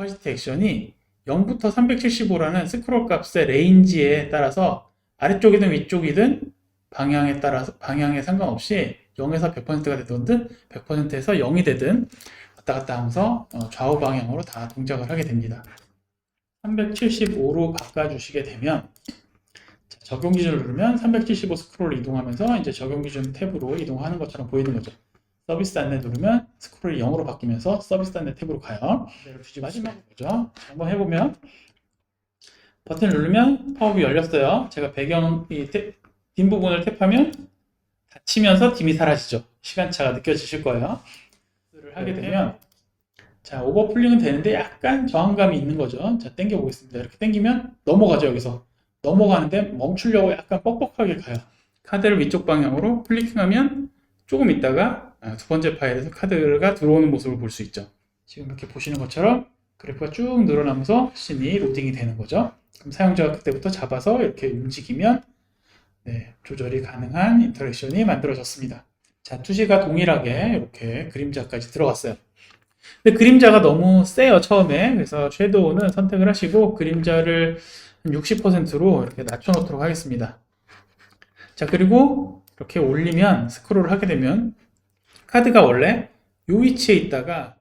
오파시티 액션이 0부터 375라는 스크롤 값의 레인지에 따라서 아래쪽이든 위쪽이든 방향에 따라서 방향에 상관없이 0에서 100%가 되든 100%에서 0이 되든 왔다 갔다 하면서 어, 좌우 방향으로 다 동작을 하게 됩니다. 375로 바꿔주시게 되면 자, 적용 기준을 누르면 375 스크롤 이동하면서 이제 적용 기준 탭으로 이동하는 것처럼 보이는 거죠. 서비스 안내 누르면 스크롤이 0으로 바뀌면서 서비스 안내 탭으로 가요. 그대로 뒤집어 마지막 거죠. 자, 한번 해보면 버튼을 누르면 팝업이 열렸어요. 제가 배경 이 탭, 뒷 부분을 탭하면 닫히면서 딤이 사라지죠. 시간차가 느껴지실 거예요. 를 하게 되면 자 오버풀링은 되는데 약간 저항감이 있는 거죠. 자 당겨 보겠습니다. 이렇게 당기면 넘어가죠 여기서 넘어가는데 멈추려고 약간 뻑뻑하게 가요. 카드를 위쪽 방향으로 클릭하면 조금 있다가 아, 두 번째 파일에서 카드가 들어오는 모습을 볼 수 있죠. 지금 이렇게 보시는 것처럼 그래프가 쭉 늘어나면서 씬이 로딩이 되는 거죠. 그럼 사용자가 그때부터 잡아서 이렇게 움직이면 네, 조절이 가능한 인터랙션이 만들어졌습니다. 자, 투시가 동일하게 이렇게 그림자까지 들어갔어요. 근데 그림자가 너무 세요, 처음에. 그래서 섀도우는 선택을 하시고 그림자를 60%로 이렇게 낮춰놓도록 하겠습니다. 자, 그리고 이렇게 올리면 스크롤을 하게 되면 카드가 원래 이 위치에 있다가